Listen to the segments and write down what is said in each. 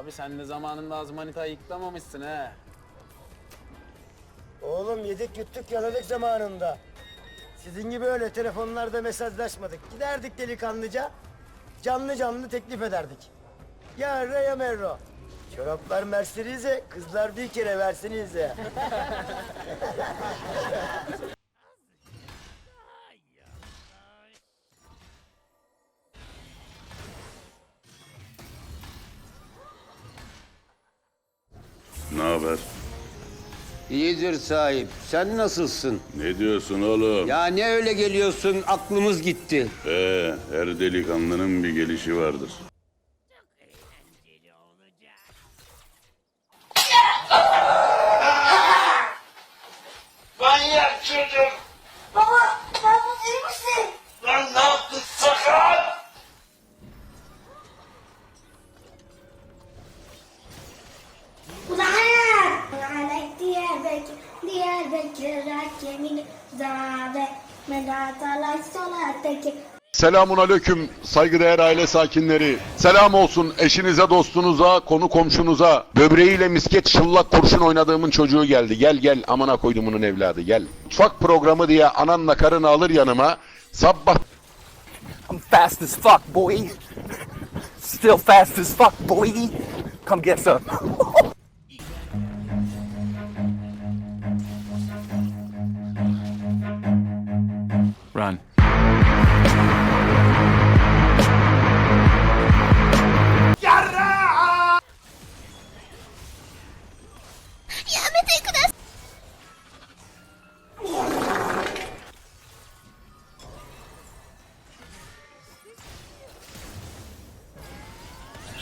Abi sen de zamanında az manita yıklamamışsın he. Oğlum yedik yuttuk yaladık zamanında. Sizin gibi öyle telefonlarda mesajlaşmadık. Giderdik delikanlıca. Canlı canlı teklif ederdik. Ya ya merro. Çoraplar Mercedes'e, kızlar bir kere versenize. haber? İyidir sahip. Sen nasılsın? Ne diyorsun oğlum? Ya ne öyle geliyorsun? Aklımız gitti. Ee, her delikanlının bir gelişi vardır. Manyak çocuk! Baba, baba Selamun aleyküm saygıdeğer aile sakinleri. Selam olsun eşinize, dostunuza, konu komşunuza. Böbreğiyle misket şıllak kurşun oynadığımın çocuğu geldi. Gel gel amına koydumunun evladı gel. Mutfak programı diye ananla karını alır yanıma. Sabah I'm fast as fuck, boy. Still fast as fuck, boy. Come get some. Run.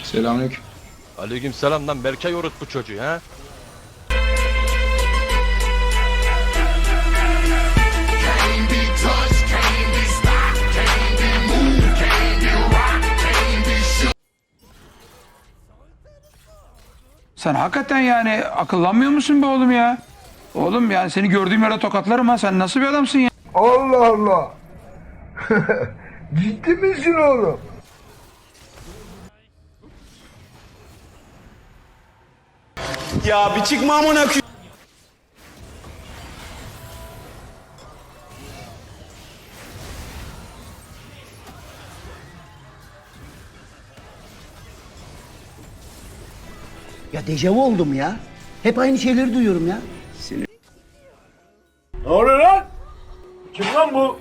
Selamünaleyküm. Aleyküm selam lan Berkay orut bu çocuğu ha. Sen hakikaten yani akıllanmıyor musun be oğlum ya? Oğlum yani seni gördüğüm yere tokatlarım ha. Sen nasıl bir adamsın ya? Allah Allah. Ciddi misin oğlum? Ya bir çıkma amına koy- Ya dejavu oldum ya. Hep aynı şeyleri duyuyorum ya. Ne oluyor lan? Kim lan bu?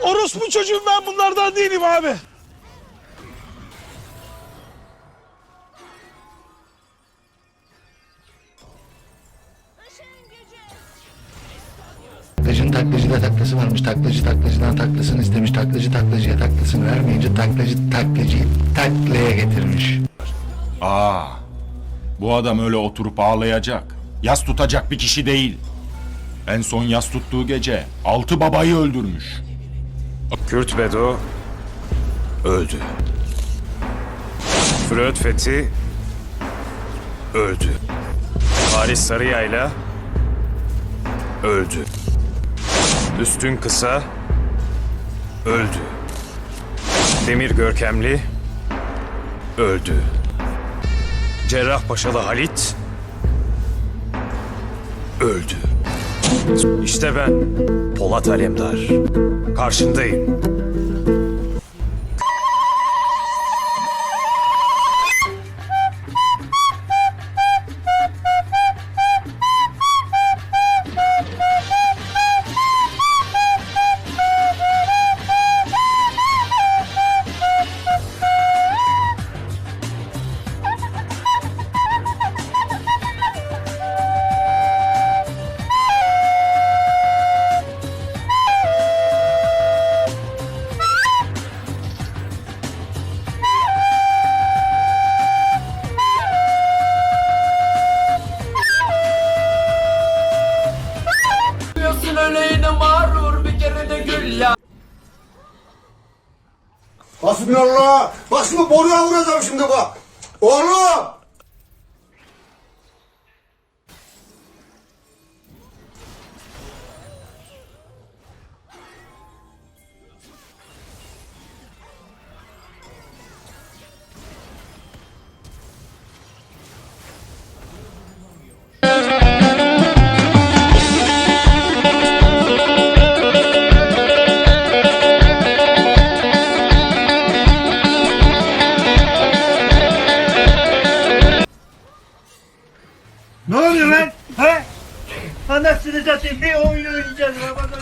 Orospu çocuğum ben bunlardan değilim abi. Taklacıda taklası varmış. Taklacı taklacıdan taklasını istemiş. Taklacı taklacıya taklasını vermeyince taklacı taklacıyı taklaya getirmiş. Aa, bu adam öyle oturup ağlayacak. Yas tutacak bir kişi değil. En son yas tuttuğu gece altı babayı öldürmüş. Kürt Bedo öldü. Flöt Fethi öldü. Haris Sarıyayla öldü. Üstün Kısa öldü. Demir Görkemli öldü. Cerrahpaşalı Halit öldü. İşte ben Polat Alemdar. Karşındayım. Hasbinallah. Bak şimdi boruya vuracağım şimdi bak. Oğlum. Anasını satayım bir oyun oynayacağız. Ramazan.